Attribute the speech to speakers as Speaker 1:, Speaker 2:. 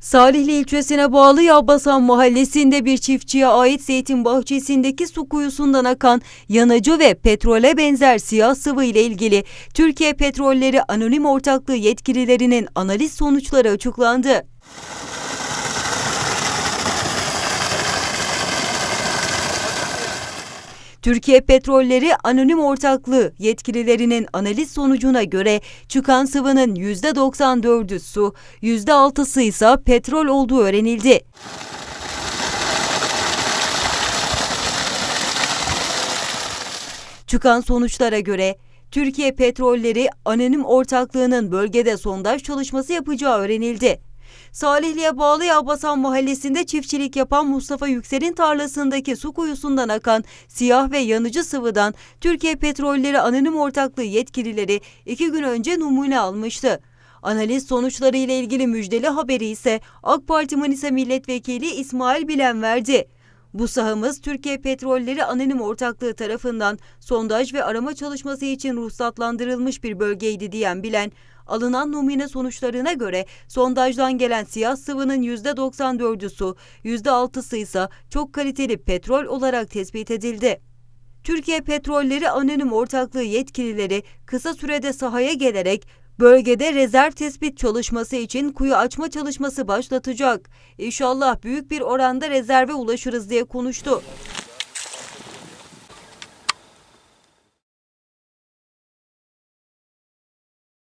Speaker 1: Salihli ilçesine bağlı Yağbasan mahallesinde bir çiftçiye ait zeytin bahçesindeki su kuyusundan akan yanıcı ve petrole benzer siyah sıvı ile ilgili Türkiye Petrolleri Anonim Ortaklığı yetkililerinin analiz sonuçları açıklandı. Türkiye Petrolleri Anonim Ortaklığı yetkililerinin analiz sonucuna göre çıkan sıvının %94'ü su, %6'sı ise petrol olduğu öğrenildi. Çıkan sonuçlara göre Türkiye Petrolleri Anonim Ortaklığı'nın bölgede sondaj çalışması yapacağı öğrenildi. Salihli'ye bağlı Yağbasan mahallesinde çiftçilik yapan Mustafa Yüksel'in tarlasındaki su kuyusundan akan siyah ve yanıcı sıvıdan Türkiye Petrolleri Anonim Ortaklığı yetkilileri iki gün önce numune almıştı. Analiz sonuçları ile ilgili müjdeli haberi ise AK Parti Manisa Milletvekili İsmail Bilen verdi. Bu sahamız Türkiye Petrolleri Anonim Ortaklığı tarafından sondaj ve arama çalışması için ruhsatlandırılmış bir bölgeydi diyen Bilen, alınan numune sonuçlarına göre sondajdan gelen siyah sıvının %94'ü su, %6'sı ise çok kaliteli petrol olarak tespit edildi. Türkiye Petrolleri Anonim Ortaklığı yetkilileri kısa sürede sahaya gelerek bölgede rezerv tespit çalışması için kuyu açma çalışması başlatacak. İnşallah büyük bir oranda rezerve ulaşırız diye konuştu.